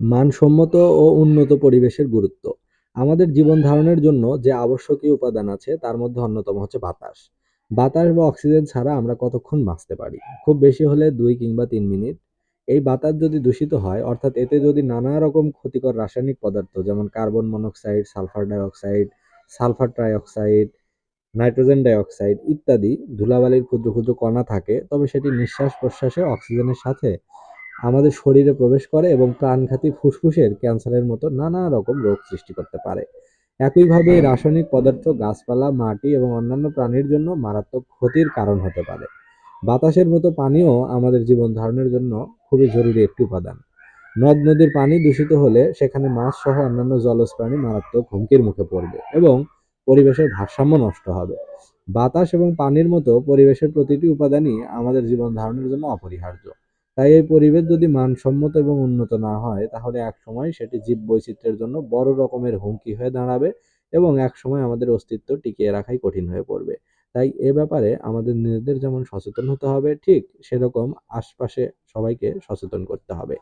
মানসম্মত ও উন্নত পরিবেশের গুরুত্ব। আমাদের জীবন ধারণের জন্য যে আবশ্যকীয় উপাদান আছে, তার মধ্যে অন্যতম হচ্ছে বাতাস। বাতাস বা অক্সিজেন ছাড়া আমরা কতক্ষণ বাঁচতে পারি? খুব বেশি হলে দুই কিংবা তিন মিনিট। এই বাতাস যদি দূষিত হয়, অর্থাৎ এতে যদি নানা রকম ক্ষতিকর রাসায়নিক পদার্থ, যেমন carbon monoxide, sulphur dioxide, sulphur trioxide, nitrogen dioxide ইত্যাদি ধুলাবালির ক্ষুদ্র ক্ষুদ্র কণা থাকে, তবে সেটি নিঃশ্বাস প্রশ্বাসে অক্সিজেনের সাথে আমাদের শরীরে প্রবেশ করে এবং প্রাণঘাতী ফুসফুসের ক্যান্সারের মতো নানা রকম রোগ সৃষ্টি করতে পারে। একইভাবে রাসায়নিক পদার্থ, গাছপালা, মাটি এবং অন্যান্য প্রাণীর জন্য মারাত্মক ক্ষতির কারণ হতে পারে। বাতাসের মতো পানিও আমাদের জীবন ধারণের জন্য খুবই জরুরি একটি উপাদান। নদ নদীর পানি দূষিত হলে সেখানে মাছ সহ অন্যান্য জলজ প্রাণী মারাত্মক হুমকির মুখে পড়বে এবং পরিবেশের ভারসাম্য নষ্ট হবে। বাতাস এবং পানির মতো পরিবেশের প্রতিটি উপাদানই আমাদের জীবন ধারণের জন্য অপরিহার্য। তাই এই পরিবেশ যদি মানসম্মত এবং উন্নত না হয়, তাহলে এক সময় সেটি জীববৈচিত্র্যের জন্য বড় রকমের হুমকি হয়ে দাঁড়াবে এবং এক সময় আমাদের অস্তিত্ব টিকিয়ে রাখাই কঠিন হয়ে পড়বে। তাই এ ব্যাপারে আমাদের নিজেদের যেমন সচেতন হতে হবে, ঠিক সেরকম আশপাশে সবাইকে সচেতন করতে হবে।